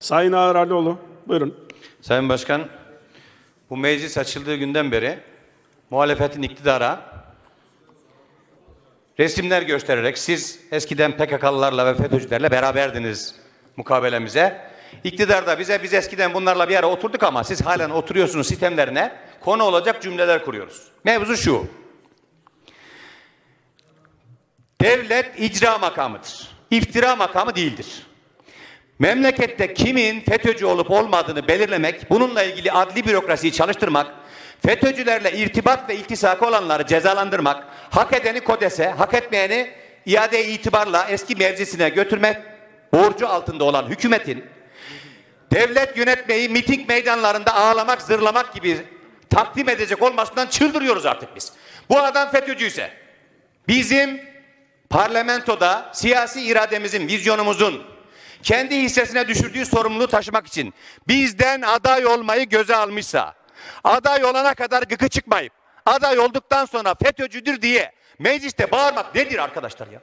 Sayın Ağar Alioğlu, buyurun. Sayın Başkan, bu meclis açıldığı günden beri muhalefetin iktidara resimler göstererek siz eskiden PKK'lılarla ve FETÖ'cülerle beraberdiniz mukabelemize. İktidar da bize biz eskiden bunlarla bir ara oturduk ama siz halen oturuyorsunuz sistemlerine konu olacak cümleler kuruyoruz. Mevzu şu. Devlet icra makamıdır. İftira makamı değildir. Memlekette kimin FETÖ'cü olup olmadığını belirlemek, bununla ilgili adli bürokrasiyi çalıştırmak, FETÖ'cülerle irtibat ve iltisakı olanları cezalandırmak, hak edeni kodese, hak etmeyeni iade itibarla eski mevzisine götürmek borcu altında olan hükümetin devlet yönetmeyi miting meydanlarında ağlamak, zırlamak gibi takdim edecek olmasından çıldırıyoruz artık biz. Bu adam FETÖ'cüyse bizim parlamentoda siyasi irademizin, vizyonumuzun kendi hissesine düşürdüğü sorumluluğu taşımak için bizden aday olmayı göze almışsa, aday olana kadar gıkı çıkmayıp, aday olduktan sonra FETÖ'cüdür diye mecliste bağırmak nedir arkadaşlar ya?